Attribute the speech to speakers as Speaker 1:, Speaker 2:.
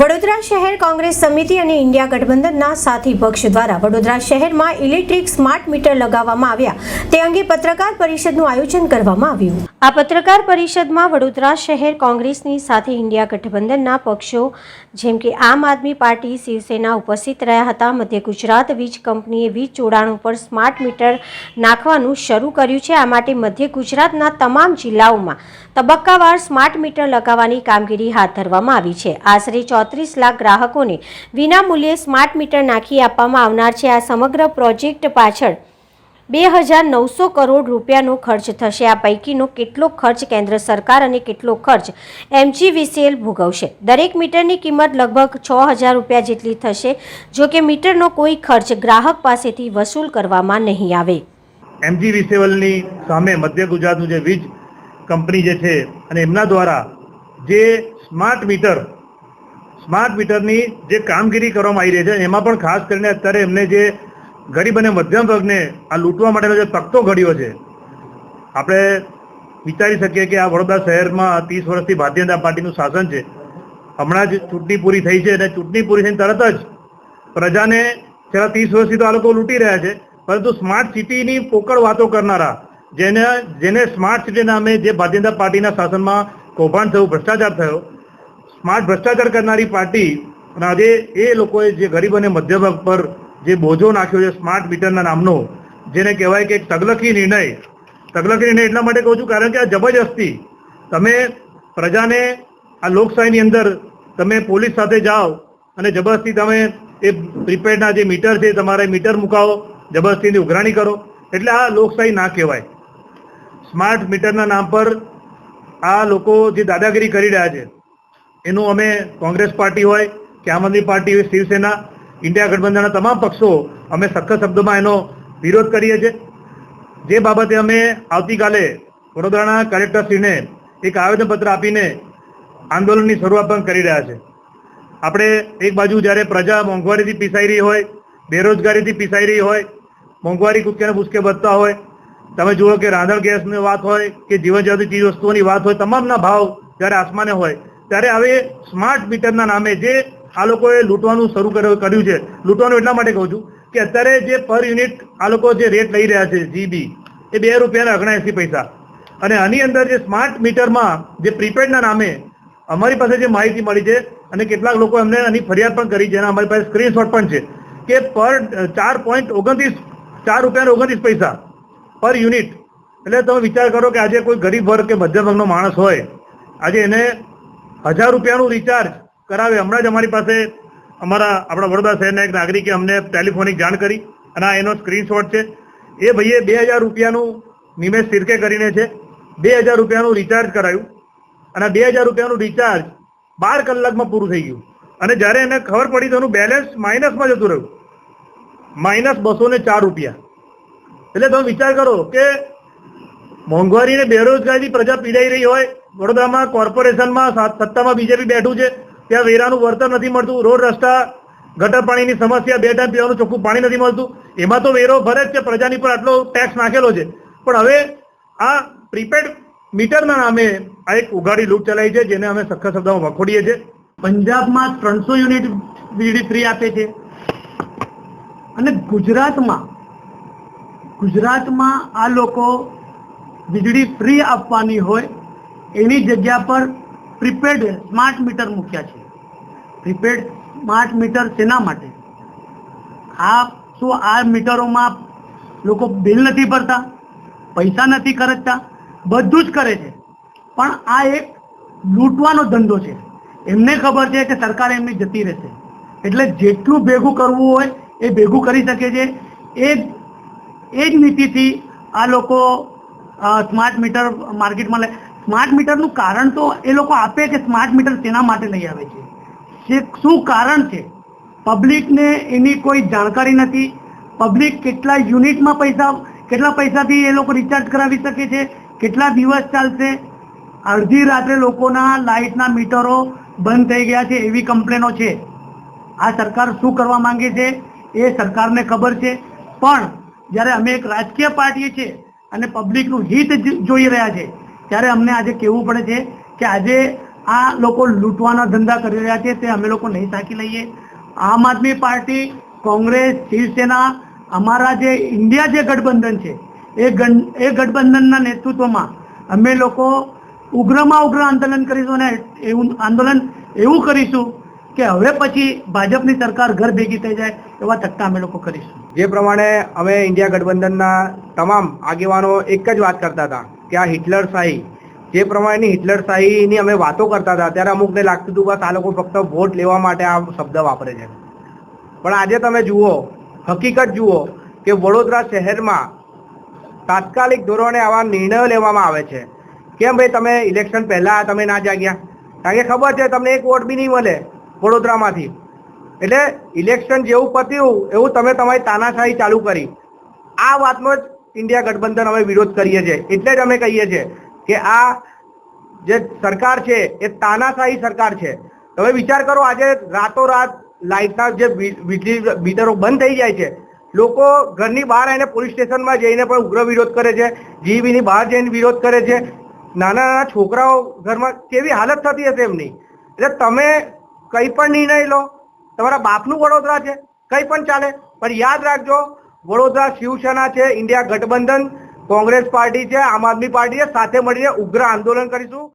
Speaker 1: વડોદરા શહેર કોંગ્રેસ સમિતિ અને ઇન્ડિયા ગઠબંધનના સાથી પક્ષ દ્વારા વડોદરા શહેરમાં ઇલેક્ટ્રિક સ્માર્ટ મીટર લગાવવામાં આવ્યા. તે અંગે પત્રકાર પરિષદનું આયોજન કરવામાં આવ્યું. આ પત્રકાર પરિષદમાં વડોદરા શહેર કોંગ્રેસની સાથે ઇન્ડિયા ગઠબંધનના પક્ષો, જેમ કે આમ આદમી પાર્ટી, શિવસેના ઉપસ્થિત રહ્યા હતા. મધ્ય ગુજરાત વીજ કંપનીએ વીજ જોડાણ પર સ્માર્ટ મીટર નાખવાનું શરૂ કર્યું છે. આ માટે મધ્ય ગુજરાતના તમામ જિલ્લાઓમાં તબક્કાવાર સ્માર્ટ મીટર લગાવવાની કામગીરી હાથ ધરવામાં આવી છે. આશરે ચોત્રીસ લાખ ગ્રાહકોને વિનામૂલ્યે સ્માર્ટ મીટર નાખી આપવામાં આવનાર છે. આ સમગ્ર પ્રોજેક્ટ પાછળ બે હજાર નવસો કરોડ રૂપિયાનો ખર્ચ થશે. આ પૈકીનો કેટલો ખર્ચ કેન્દ્ર સરકાર અને કેટલો ખર્ચ એમજીવીસીએલ ભોગવશે? દરેક મીટરની કિંમત લગભગ છ હજાર રૂપિયા જેટલી થશે જો કે મીટરનો કોઈ ખર્ચ ગ્રાહક પાસેથી વસૂલ કરવામાં નહીં આવે.
Speaker 2: એમજી વિસેવલની સામે મધ્ય ગુજરાતનું જે વીજ કંપની જે છે અને એમના દ્વારા જે સ્માર્ટ મીટર, સ્માર્ટ મીટરની જે કામગીરી કરવામાં આવી રહી છે, એમાં પણ ખાસ કરીને અત્યારે એમને જે ગરીબ અને મધ્યમ વર્ગને આ લૂંટવા માટેનો જે તકતો ઘડ્યો છે, આપણે વિચારી શકીએ કે આ વડોદરા શહેરમાં ત્રીસ વર્ષથી ભારતીય જનતા પાર્ટીનું શાસન છે. હમણાં જ ચૂંટણી પૂરી થઈ છે અને ચૂંટણી પૂરી થઈને તરત જ પ્રજાને છેલ્લા ત્રીસ વર્ષથી તો આ લોકો લૂંટી રહ્યા છે, પરંતુ સ્માર્ટ સિટીની પોકળ વાતો કરનારા, જેને જેને સ્માર્ટ સિટી નામે જે ભારતીય જનતા પાર્ટીના શાસનમાં કૌભાંડ થયું, ભ્રષ્ટાચાર થયો, સ્માર્ટ ભ્રષ્ટાચાર કરનારી પાર્ટી અને આજે એ લોકોએ જે ગરીબ અને મધ્યમ વર્ગ પર જે બોજો નાખ્યો છે સ્માર્ટ મીટરના નામનો, જેને કહેવાય કે એક તગલકી નિર્ણય. તગલકી નિર્ણય એટલા માટે કહું છું કારણ કે આ જબરજસ્તી. તમે પ્રજાને આ લોકશાહીની અંદર તમે પોલીસ સાથે જાઓ અને જબરજસ્તી તમે એ પ્રીપેડના જે મીટર છે, તમારે મીટર મુકાવો, જબરજસ્તીની ઉઘરાણી કરો. એટલે આ લોકશાહી ના કહેવાય. સ્માર્ટ મીટરના નામ પર આ લોકો જે દાદાગીરી કરી રહ્યા છે, એનું અમે કોંગ્રેસ પાર્ટી હોય કે આમ આદમી પાર્ટી હોય, શિવસેના ઇન્ડિયા ગઠબંધનના તમામ પક્ષો અમે સખત શબ્દોમાં એનો વિરોધ કરીએ છીએ. જે બાબતે અમે આવતીકાલે વડોદરાના કલેક્ટરશ્રીને એક આવેદનપત્ર આપીને આંદોલનની શરૂઆત પણ કરી રહ્યા છે. આપણે એક બાજુ જ્યારે પ્રજા મોંઘવારીથી પીસાઈ રહી હોય, બેરોજગારીથી પીસાઈ રહી હોય, મોંઘવારી કૂદકે ને ભૂસકે વધતા હોય, તમે જુઓ કે રાંધણ ગેસની વાત હોય કે જીવનજાતિ ચીજ વસ્તુઓની વાત હોય, તમામના ભાવ જ્યારે આસમાને હોય, ત્યારે હવે સ્માર્ટ મીટરના નામે જે આ લોકોએ લૂંટવાનું શરૂ કર્યું છે. લૂંટવાનું એટલા માટે કહું છું કે અત્યારે જે પર યુનિટ આ લોકો જે રેટ લઈ રહ્યા છે જીબી એ બે રૂપિયાના ઓગણએંસી પૈસા. અને આની અંદર જે સ્માર્ટ મીટરમાં જે પ્રીપેડના નામે અમારી પાસે જે માહિતી મળી છે અને કેટલાક લોકો એમને આની ફરિયાદ પણ કરી છે અને અમારી પાસે સ્ક્રીનશોટ પણ છે કે પર ચાર પોઈન્ટ ઓગણત્રીસ, ચાર રૂપિયા ઓગણત્રીસ પૈસા પર યુનિટ એટલે તમે વિચાર કરો કે આજે કોઈ ગરીબ વર્ગ કે મધ્યમ વર્ગનો માણસ હોય, આજે એને હજાર રૂપિયાનું રિચાર્જ કરાવે. હમણાં જ અમારી પાસે અમારા આપણા વડોદરા શહેરના એક નાગરિકે અમને ટેલિફોનિક જાણ કરી અને આ એનો સ્ક્રીનશોટ છે. એ ભાઈએ બે હજાર રૂપિયાનું નિમેશ સિરકે કરીને છે. બે હજાર રૂપિયાનું રિચાર્જ કરાયું અને બે હજાર રૂપિયાનું રિચાર્જ બાર કલાકમાં પૂરું થઈ ગયું. અને જ્યારે એને ખબર પડી તો એનું બેલેન્સ માઇનસમાં જતું રહ્યું. માઇનસ બસો ને ચાર રૂપિયા. એટલે તમે વિચાર કરો કે મોંઘવારી ને બેરોજગારી પ્રજા પીડાઈ રહી હોય, વડોદરામાં કોર્પોરેશનમાં સત્તામાં બીજેપી બેઠું છે ત્યાં વેરાનું વળતર નથી મળતું. રોડ રસ્તા, ગટર પાણીની સમસ્યા, બે ટાઈમ પીવાનું ચોખ્ખું પાણી નથી મળતું. એમાં તો વેરો ભરે જ છે, પ્રજાની પર આટલો ટેક્સ નાખેલો છે. પણ હવે આ પ્રીપેડ મીટરના નામે આ એક ઉઘાડી લૂંટ ચલાવી છે, જેને અમે સખત શબ્દમાં વખોડીએ છીએ.
Speaker 3: પંજાબમાં ત્રણસો યુનિટ વીજળી ફ્રી આપે છે. અને ગુજરાતમાં ગુજરાતમાં આ લોકો વીજળી ફ્રી આપવાની હોય, એની જગ્યા પર પ્રીપેડ સ્માર્ટ મીટર મૂક્યા છે. પ્રીપેડ સ્માર્ટ મીટર શેના માટે? આ શું આ મીટરોમાં લોકો બિલ નથી ભરતા? પૈસા નથી ખર્ચતા? બધું જ કરે છે. પણ આ એક લૂંટવાનો ધંધો છે. એમને ખબર છે કે સરકાર એમની જતી રહેશે. એટલે જેટલું ભેગું કરવું હોય એ ભેગું કરી શકે છે. એ એ જ નીતિથી આ લોકો સ્માર્ટ મીટર માર્કેટમાં લે સ્માર્ટ મીટરનું કારણ તો એ લોકો આપે કે સ્માર્ટ મીટર તેના માટે લઈ આવે છે. જે શું કારણ છે? પબ્લિકને એની કોઈ જાણકારી નથી. પબ્લિક કેટલા યુનિટમાં પૈસા, કેટલા પૈસાથી એ લોકો રિચાર્જ કરાવી શકે છે? કેટલા દિવસ ચાલશે? અડધી રાત્રે લોકોના લાઇટના મીટરો બંધ થઈ ગયા છે એવી કમ્પ્લેનો છે. આ સરકાર શું કરવા માંગે છે? એ સરકારને ખબર છે. પણ જ્યારે અમે એક રાજકીય પાર્ટી છે અને પબ્લિકનું હિત જોઈ રહ્યા છે ત્યારે અમને આજે કહેવું પડે છે કે આજે આ લોકો લૂંટવાના ધંધા કરી રહ્યા છે, તે અમે લોકો નહીં સાંકી લઈએ. આમ આદમી પાર્ટી, કોંગ્રેસ, શિવસેના, અમારા જે ઇન્ડિયા જે ગઠબંધન છે, એ એ ગઠબંધનના નેતૃત્વમાં અમે લોકો ઉગ્રમાં ઉગ્ર આંદોલન કરીશું અને એવું આંદોલન એવું કરીશું કે હવે પછી ભાજપની સરકાર ઘર ભેગી થઈ જાય એવા તકતા અમે લોકો કરીશું.
Speaker 4: જે પ્રમાણે અમે ઇન્ડિયા ગઠબંધનના તમામ આગેવાનો એક જ વાત કરતા હતા. કે આ હિટલર શાહી. જે પ્રમાણેની હિટલર શાહીની અમે વાતો કરતા હતા, ત્યારે અમુકને લાગતું હતું બસ આ લોકો ફક્ત વોટ લેવા માટે આ શબ્દ વાપરે છે. પણ આજે તમે જુઓ, હકીકત જુઓ કે વડોદરા શહેરમાં તાત્કાલિક ધોરણે આવા નિર્ણયો લેવામાં આવે છે. કેમ ભાઈ તમે ઇલેક્શન પહેલાં તમે ના જાગ્યા? કારણ કે ખબર છે, તમને એક વોટ બી નહીં મળે વડોદરામાંથી. એટલે ઇલેક્શન જેવું પત્યું, એવું તમે તમારી તાનાશાહી ચાલુ કરી. આ વાતનો જ ઇન્ડિયા ગઠબંધન અમે વિરોધ કરીએ છીએ એટલે જ અમે કહીએ છીએ કે આ જે સરકાર છે, એ તાનાશાહી સરકાર છે. તમે વિચાર કરો, આજે રાતોરાત લાઇટના જે વીજળી મીટરો બંધ થઈ જાય છે. લોકો ઘરની બહાર આવીને પોલીસ સ્ટેશનમાં જઈને પણ ઉગ્ર વિરોધ કરે છે. જીબીની બહાર જઈને વિરોધ કરે છે. નાના નાના છોકરાઓ ઘરમાં કેવી હાલત થતી હશે એમની? એટલે તમે કંઈ પણ નિર્ણય લો. તમારા બાપનું વડોદરા છે. કંઈ પણ ચાલે. પણ યાદ રાખજો વડોદરા શિવસેના છે, ઇન્ડિયા ગઠબંધન, કોંગ્રેસ પાર્ટી છે, આમ આદમી પાર્ટી છે સાથે મળીને ઉગ્ર આંદોલન કરીશું.